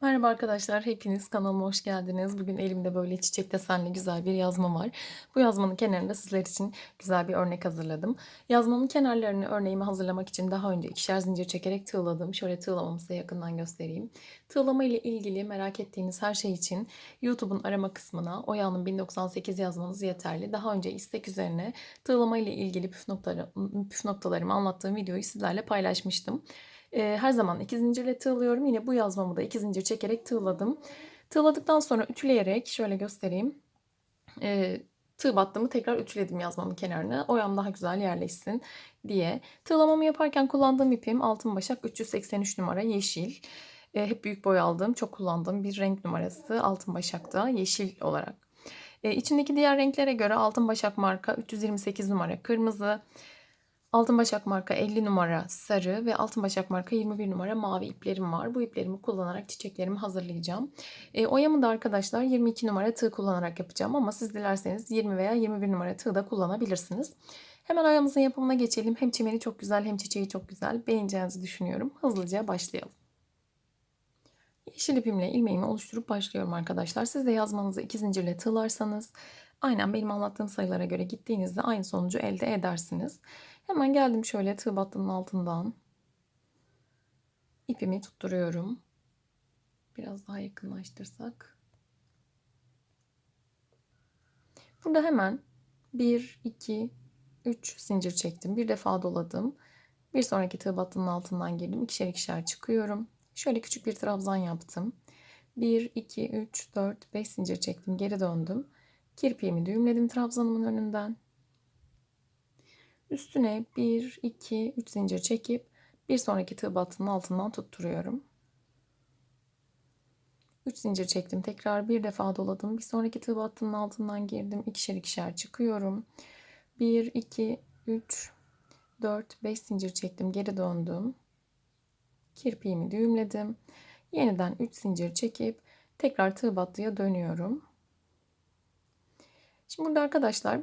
Merhaba arkadaşlar, hepiniz kanalıma hoş geldiniz. Bugün elimde böyle çiçek desenli güzel bir yazma var. Bu yazmanın kenarında sizler için güzel bir örnek hazırladım. Yazmamın kenarlarını örneğimi hazırlamak için daha önce ikişer zincir çekerek tığladım. Şöyle tığlamamı size yakından göstereyim. Tığlama ile ilgili merak ettiğiniz her şey için YouTube'un arama kısmına Oya'nın 1098 yazmanız yeterli. Daha önce istek üzerine tığlama ile ilgili püf, noktaları, püf noktalarımı anlattığım videoyu sizlerle paylaşmıştım. Ee, her zaman iki zincirle tığlıyorum. Yine bu yazmamı da iki zincir çekerek tığladım. Tığladıktan sonra ütüleyerek şöyle göstereyim. Ee, tığ battımı tekrar ütüledim yazmamın kenarına. Oyam daha güzel yerleşsin diye. Tığlamamı yaparken kullandığım ipim Altın Başak 383 numara yeşil. Ee, hep büyük boy aldığım, çok kullandığım bir renk numarası Altın Başak'ta yeşil olarak. Ee, içindeki diğer renklere göre Altın Başak marka 328 numara kırmızı, Altın Başak marka 50 numara sarı ve Altın Başak marka 21 numara mavi iplerim var. Bu iplerimi kullanarak çiçeklerimi hazırlayacağım. E, oyamı da arkadaşlar 22 numara tığ kullanarak yapacağım ama siz dilerseniz 20 veya 21 numara tığ da kullanabilirsiniz. Hemen oyamızın yapımına geçelim. Hem çimeni çok güzel hem çiçeği çok güzel. Beğeneceğinizi düşünüyorum. Hızlıca başlayalım. Yeşil ipimle ilmeğimi oluşturup başlıyorum arkadaşlar. Siz de yazmanızı iki zincirle tığlarsanız aynen benim anlattığım sayılara göre gittiğinizde aynı sonucu elde edersiniz. Hemen geldim şöyle tığ battının altından. ipimi tutturuyorum. Biraz daha yakınlaştırsak. Burada hemen 1, 2, 3 zincir çektim. Bir defa doladım. Bir sonraki tığ battının altından girdim. İkişer ikişer çıkıyorum. Şöyle küçük bir trabzan yaptım. 1, 2, 3, 4, 5 zincir çektim. Geri döndüm. Kirpiğimi düğümledim trabzanımın önünden. Üstüne 1, 2, 3 zincir çekip bir sonraki tığ battının altından tutturuyorum. 3 zincir çektim. Tekrar bir defa doladım. Bir sonraki tığ battının altından girdim. İkişer ikişer çıkıyorum. 1, 2, 3, 4, 5 zincir çektim. Geri döndüm. Kirpiğimi düğümledim. Yeniden 3 zincir çekip tekrar tığ battıya dönüyorum. Şimdi burada arkadaşlar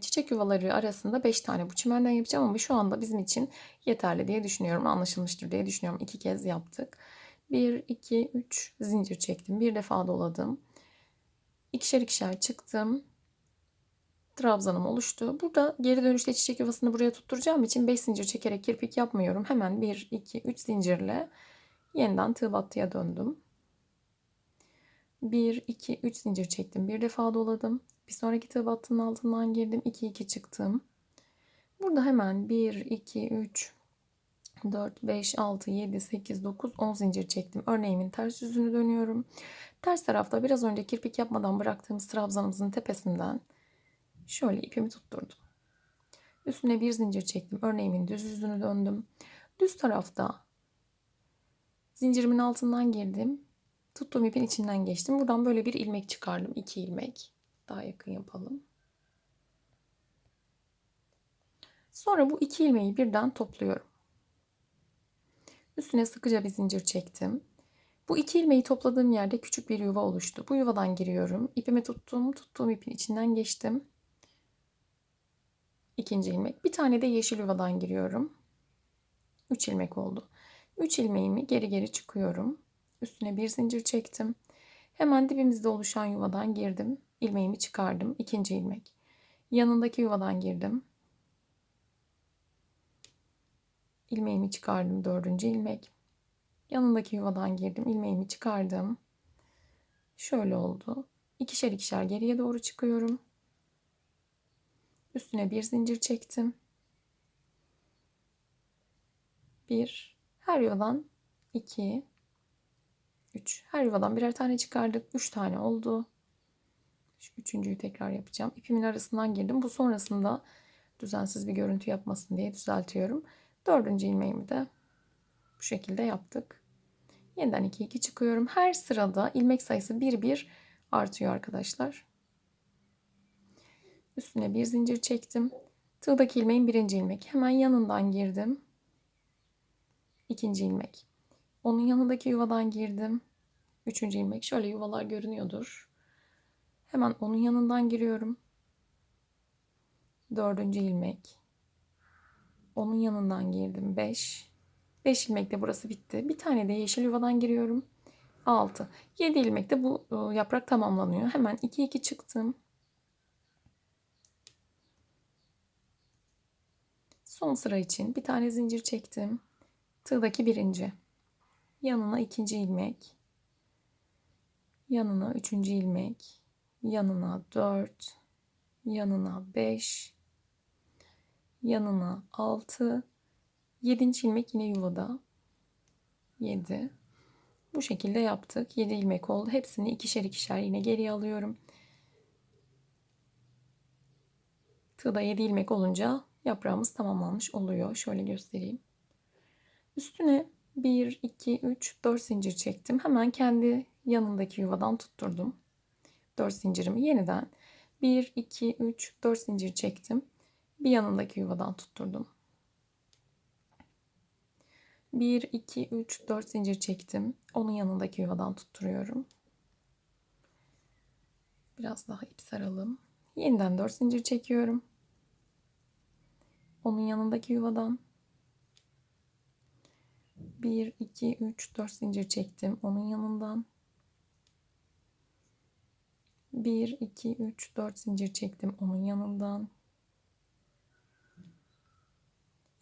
çiçek yuvaları arasında 5 tane bu çimenden yapacağım ama şu anda bizim için yeterli diye düşünüyorum. Anlaşılmıştır diye düşünüyorum. İki kez yaptık. 1, 2, 3 zincir çektim. Bir defa doladım. İkişer ikişer çıktım. Trabzanım oluştu. Burada geri dönüşte çiçek yuvasını buraya tutturacağım için 5 zincir çekerek kirpik yapmıyorum. Hemen 1, 2, 3 zincirle yeniden tığ battıya döndüm. 1, 2, 3 zincir çektim. Bir defa doladım. Bir sonraki tığ battının altından girdim. 2, 2 çıktım. Burada hemen 1, 2, 3, 4, 5, 6, 7, 8, 9, 10 zincir çektim. Örneğimin ters yüzünü dönüyorum. Ters tarafta biraz önce kirpik yapmadan bıraktığımız trabzanımızın tepesinden şöyle ipimi tutturdum. Üstüne bir zincir çektim. Örneğimin düz yüzünü döndüm. Düz tarafta zincirimin altından girdim. Tuttuğum ipin içinden geçtim. Buradan böyle bir ilmek çıkardım. iki ilmek. Daha yakın yapalım. Sonra bu iki ilmeği birden topluyorum. Üstüne sıkıca bir zincir çektim. Bu iki ilmeği topladığım yerde küçük bir yuva oluştu. Bu yuvadan giriyorum. İpimi tuttum. Tuttuğum ipin içinden geçtim. İkinci ilmek. Bir tane de yeşil yuvadan giriyorum. Üç ilmek oldu. Üç ilmeğimi geri geri çıkıyorum. Üstüne bir zincir çektim. Hemen dibimizde oluşan yuvadan girdim. İlmeğimi çıkardım. İkinci ilmek. Yanındaki yuvadan girdim. ilmeğimi çıkardım. Dördüncü ilmek. Yanındaki yuvadan girdim. ilmeğimi çıkardım. Şöyle oldu. İkişer ikişer geriye doğru çıkıyorum. Üstüne bir zincir çektim. Bir. Her yuvadan iki, 3. Her yuvadan birer tane çıkardık. 3 tane oldu. Şu üçüncüyü tekrar yapacağım. İpimin arasından girdim. Bu sonrasında düzensiz bir görüntü yapmasın diye düzeltiyorum. Dördüncü ilmeğimi de bu şekilde yaptık. Yeniden 2 2 çıkıyorum. Her sırada ilmek sayısı 1 1 artıyor arkadaşlar. Üstüne bir zincir çektim. Tığdaki ilmeğin birinci ilmek. Hemen yanından girdim. İkinci ilmek. Onun yanındaki yuvadan girdim. Üçüncü ilmek. Şöyle yuvalar görünüyordur. Hemen onun yanından giriyorum. Dördüncü ilmek. Onun yanından girdim. Beş. Beş ilmekle burası bitti. Bir tane de yeşil yuvadan giriyorum. 6. 7 ilmekte bu e, yaprak tamamlanıyor. Hemen 2 2 çıktım. Son sıra için bir tane zincir çektim. Tığdaki birinci. Yanına ikinci ilmek. Yanına üçüncü ilmek. Yanına 4. Yanına 5. Yanına 6. Yedinci ilmek yine yuvada. 7. Bu şekilde yaptık. 7 ilmek oldu. Hepsini ikişer ikişer yine geriye alıyorum. Tığda 7 ilmek olunca yaprağımız tamamlanmış oluyor. Şöyle göstereyim. Üstüne 1, 2, 3, 4 zincir çektim. Hemen kendi yanındaki yuvadan tutturdum. 4 zincirimi yeniden 1, 2, 3, 4 zincir çektim. Bir yanındaki yuvadan tutturdum. 1, 2, 3, 4 zincir çektim. Onun yanındaki yuvadan tutturuyorum. Biraz daha ip saralım. Yeniden 4 zincir çekiyorum. Onun yanındaki yuvadan 1, 2, 3, 4 zincir çektim. Onun yanından 1, 2, 3, 4 zincir çektim. Onun yanından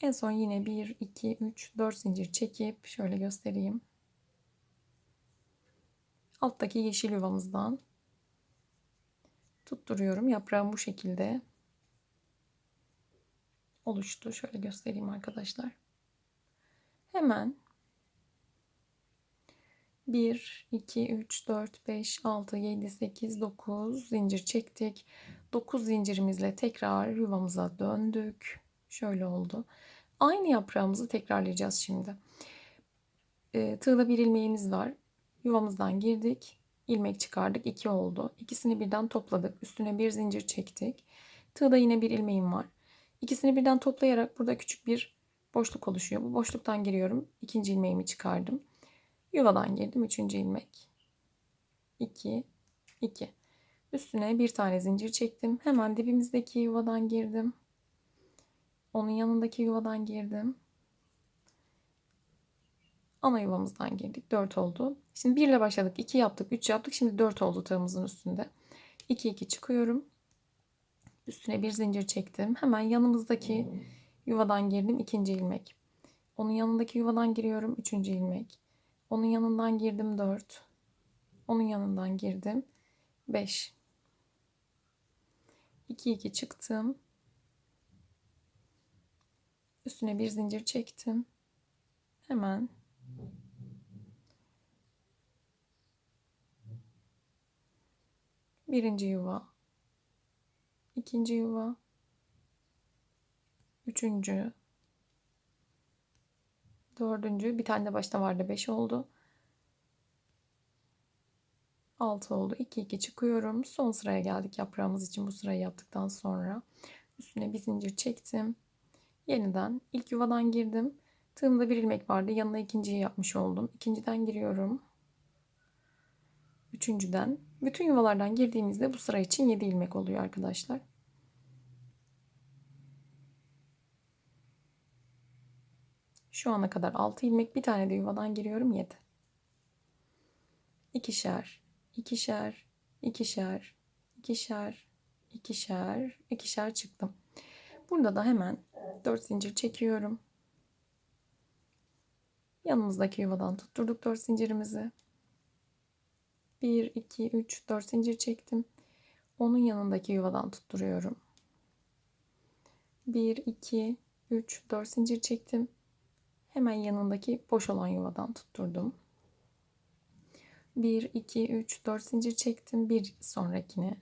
En son yine 1, 2, 3, 4 zincir çekip şöyle göstereyim. Alttaki yeşil yuvamızdan tutturuyorum. Yaprağım bu şekilde oluştu. Şöyle göstereyim arkadaşlar. Hemen 1, 2, 3, 4, 5, 6, 7, 8, 9 zincir çektik. 9 zincirimizle tekrar yuvamıza döndük. Şöyle oldu. Aynı yaprağımızı tekrarlayacağız şimdi. E, tığda bir ilmeğimiz var. Yuvamızdan girdik. ilmek çıkardık. 2 oldu. İkisini birden topladık. Üstüne bir zincir çektik. Tığda yine bir ilmeğim var. İkisini birden toplayarak burada küçük bir boşluk oluşuyor. Bu boşluktan giriyorum. İkinci ilmeğimi çıkardım. Yuvadan girdim. Üçüncü ilmek. 2, 2. Üstüne bir tane zincir çektim. Hemen dibimizdeki yuvadan girdim. Onun yanındaki yuvadan girdim. Ana yuvamızdan girdik. 4 oldu. Şimdi 1 ile başladık. 2 yaptık. 3 yaptık. Şimdi 4 oldu tığımızın üstünde. 2 2 çıkıyorum. Üstüne bir zincir çektim. Hemen yanımızdaki yuvadan girdim. ikinci ilmek. Onun yanındaki yuvadan giriyorum. Üçüncü ilmek. Onun yanından girdim 4. Onun yanından girdim 5. 2 2 çıktım. Üstüne bir zincir çektim. Hemen birinci yuva, ikinci yuva, üçüncü, dördüncü, bir tane de başta vardı beş oldu. Altı oldu. 2 2 çıkıyorum. Son sıraya geldik yaprağımız için bu sırayı yaptıktan sonra. Üstüne bir zincir çektim. Yeniden ilk yuvadan girdim. Tığımda bir ilmek vardı. Yanına ikinciyi yapmış oldum. İkinciden giriyorum. Üçüncüden. Bütün yuvalardan girdiğimizde bu sıra için 7 ilmek oluyor arkadaşlar. Şu ana kadar 6 ilmek bir tane de yuvadan giriyorum 7. İkişer, ikişer, ikişer, ikişer, ikişer, ikişer çıktım. Burada da hemen 4 zincir çekiyorum. Yanımızdaki yuvadan tutturduk 4 zincirimizi. 1, 2, 3, 4 zincir çektim. Onun yanındaki yuvadan tutturuyorum. 1, 2, 3, 4 zincir çektim. Hemen yanındaki boş olan yuvadan tutturdum. 1, 2, 3, 4 zincir çektim. Bir sonrakine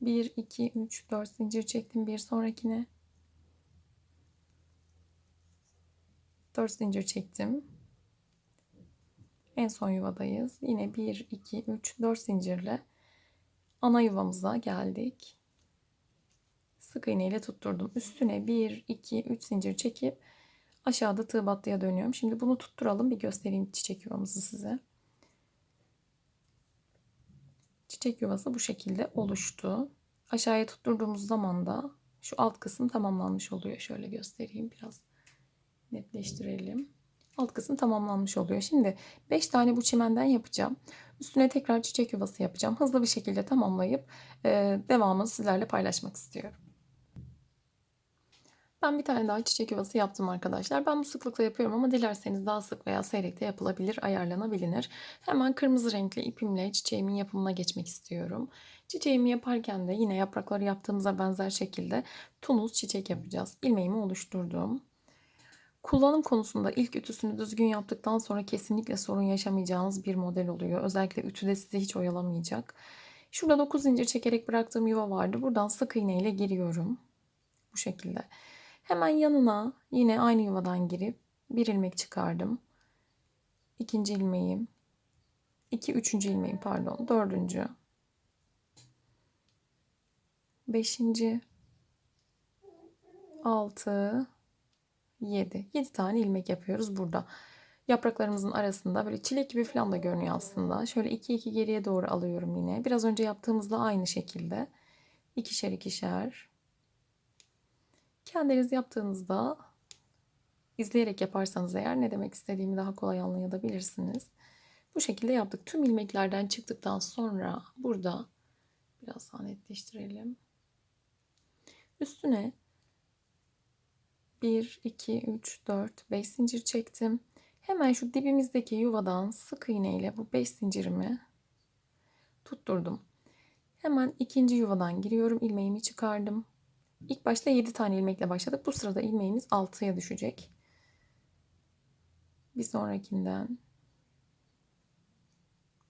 1, 2, 3, 4 zincir çektim bir sonrakine. 4 zincir çektim. En son yuvadayız. Yine 1, 2, 3, 4 zincirle ana yuvamıza geldik. Sık iğne ile tutturdum. Üstüne 1, 2, 3 zincir çekip aşağıda tığ battıya dönüyorum. Şimdi bunu tutturalım. Bir göstereyim çiçek yuvamızı size. Çiçek yuvası bu şekilde oluştu. Aşağıya tutturduğumuz zaman da şu alt kısım tamamlanmış oluyor. Şöyle göstereyim biraz netleştirelim. Alt kısım tamamlanmış oluyor. Şimdi 5 tane bu çimenden yapacağım. Üstüne tekrar çiçek yuvası yapacağım. Hızlı bir şekilde tamamlayıp e, devamını sizlerle paylaşmak istiyorum. Ben bir tane daha çiçek yuvası yaptım arkadaşlar. Ben bu sıklıkla yapıyorum ama dilerseniz daha sık veya seyrek de yapılabilir, ayarlanabilir. Hemen kırmızı renkli ipimle çiçeğimin yapımına geçmek istiyorum. Çiçeğimi yaparken de yine yaprakları yaptığımıza benzer şekilde tunus çiçek yapacağız. İlmeğimi oluşturdum. Kullanım konusunda ilk ütüsünü düzgün yaptıktan sonra kesinlikle sorun yaşamayacağınız bir model oluyor. Özellikle ütüde sizi hiç oyalamayacak. Şurada 9 zincir çekerek bıraktığım yuva vardı. Buradan sık iğne ile giriyorum. Bu şekilde. Hemen yanına yine aynı yuvadan girip bir ilmek çıkardım. İkinci ilmeğim. iki üçüncü ilmeğim pardon. Dördüncü. Beşinci. Altı. 7. 7 tane ilmek yapıyoruz burada. Yapraklarımızın arasında böyle çilek gibi falan da görünüyor aslında. Şöyle 2 2 geriye doğru alıyorum yine. Biraz önce yaptığımızda aynı şekilde. ikişer ikişer. Kendiniz yaptığınızda izleyerek yaparsanız eğer ne demek istediğimi daha kolay anlayabilirsiniz. Bu şekilde yaptık. Tüm ilmeklerden çıktıktan sonra burada biraz daha netleştirelim. Üstüne 1, 2, 3, 4, 5 zincir çektim. Hemen şu dibimizdeki yuvadan sık iğne ile bu 5 zincirimi tutturdum. Hemen ikinci yuvadan giriyorum. ilmeğimi çıkardım. İlk başta 7 tane ilmekle başladık. Bu sırada ilmeğimiz 6'ya düşecek. Bir sonrakinden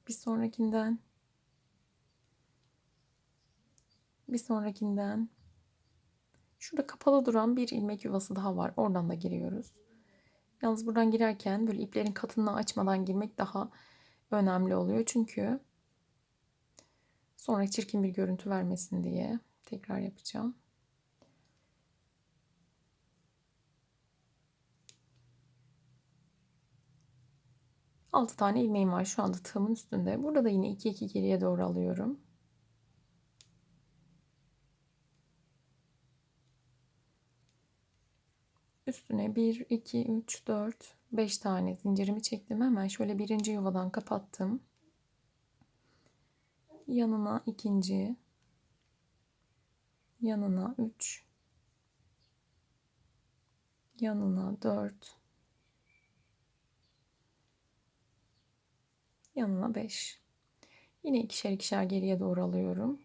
bir sonrakinden bir sonrakinden Şurada kapalı duran bir ilmek yuvası daha var. Oradan da giriyoruz. Yalnız buradan girerken böyle iplerin katını açmadan girmek daha önemli oluyor. Çünkü sonra çirkin bir görüntü vermesin diye tekrar yapacağım. Altı tane ilmeğim var şu anda tığımın üstünde. Burada da yine 2 2 geriye doğru alıyorum. Üstüne 1, 2, 3, 4, 5 tane zincirimi çektim. Hemen şöyle birinci yuvadan kapattım. Yanına ikinci, yanına 3, yanına 4, yanına 5. Yine ikişer ikişer geriye doğru alıyorum.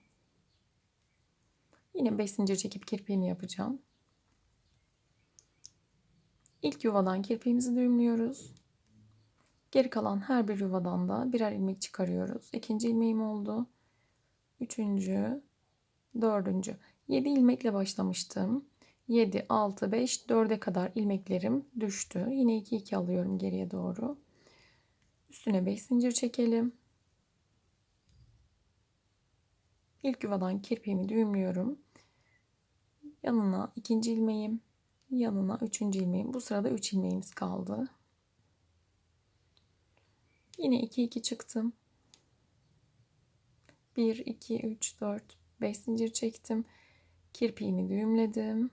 Yine 5 zincir çekip kirpiğimi yapacağım. İlk yuvadan kirpiğimizi düğümlüyoruz. Geri kalan her bir yuvadan da birer ilmek çıkarıyoruz. İkinci ilmeğim oldu. Üçüncü, dördüncü. Yedi ilmekle başlamıştım. 7, 6, 5, 4'e kadar ilmeklerim düştü. Yine 2, 2 alıyorum geriye doğru. Üstüne 5 zincir çekelim. İlk yuvadan kirpiğimi düğümlüyorum. Yanına ikinci ilmeğim, yanına üçüncü ilmeğim. Bu sırada üç ilmeğimiz kaldı. Yine 2 2 çıktım. 1 2 3 4 5 zincir çektim. Kirpiğimi düğümledim.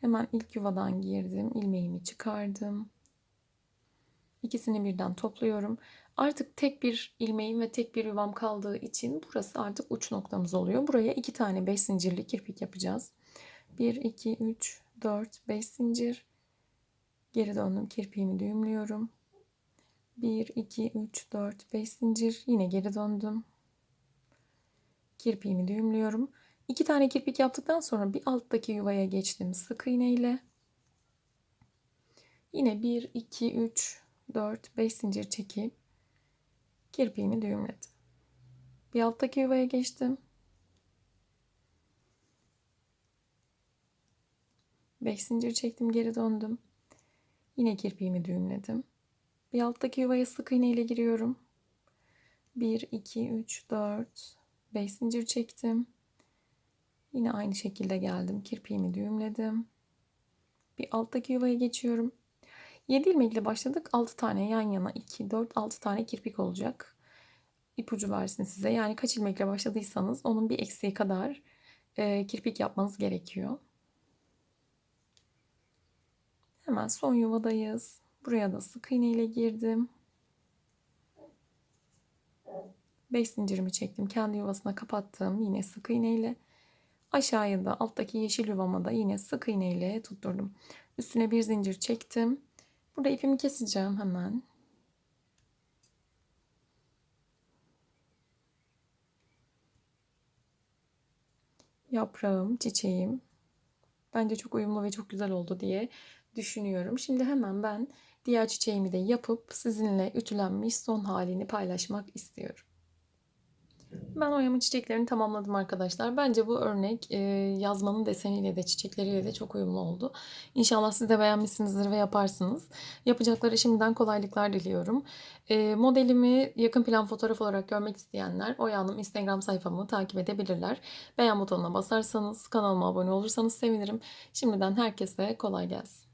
Hemen ilk yuvadan girdim. ilmeğimi çıkardım. İkisini birden topluyorum. Artık tek bir ilmeğim ve tek bir yuvam kaldığı için burası artık uç noktamız oluyor. Buraya iki tane 5 zincirli kirpik yapacağız. 1, 2, 3, 4, 5 zincir. Geri döndüm. Kirpiğimi düğümlüyorum. 1, 2, 3, 4, 5 zincir. Yine geri döndüm. Kirpiğimi düğümlüyorum. 2 tane kirpik yaptıktan sonra bir alttaki yuvaya geçtim sık iğne ile. Yine 1, 2, 3, 4, 5 zincir çekip kirpiğimi düğümledim. Bir alttaki yuvaya geçtim. 5 zincir çektim geri döndüm. Yine kirpiğimi düğümledim. Bir alttaki yuvaya sık iğne ile giriyorum. 1, 2, 3, 4, 5 zincir çektim. Yine aynı şekilde geldim. Kirpiğimi düğümledim. Bir alttaki yuvaya geçiyorum. 7 ilmekle başladık. 6 tane yan yana 2, 4, 6 tane kirpik olacak. İpucu versin size. Yani kaç ilmekle başladıysanız onun bir eksiği kadar e, kirpik yapmanız gerekiyor. Hemen son yuvadayız. Buraya da sık iğne ile girdim. 5 zincirimi çektim. Kendi yuvasına kapattım. Yine sık iğne ile. Aşağıya da alttaki yeşil yuvama da yine sık iğne ile tutturdum. Üstüne bir zincir çektim. Burada ipimi keseceğim hemen. Yaprağım, çiçeğim. Bence çok uyumlu ve çok güzel oldu diye düşünüyorum. Şimdi hemen ben diğer çiçeğimi de yapıp sizinle ütülenmiş son halini paylaşmak istiyorum. Ben oyamın çiçeklerini tamamladım arkadaşlar. Bence bu örnek e, yazmanın deseniyle de çiçekleriyle de çok uyumlu oldu. İnşallah siz de beğenmişsinizdir ve yaparsınız. Yapacakları şimdiden kolaylıklar diliyorum. E, modelimi yakın plan fotoğraf olarak görmek isteyenler Oya Hanım Instagram sayfamı takip edebilirler. Beğen butonuna basarsanız, kanalıma abone olursanız sevinirim. Şimdiden herkese kolay gelsin.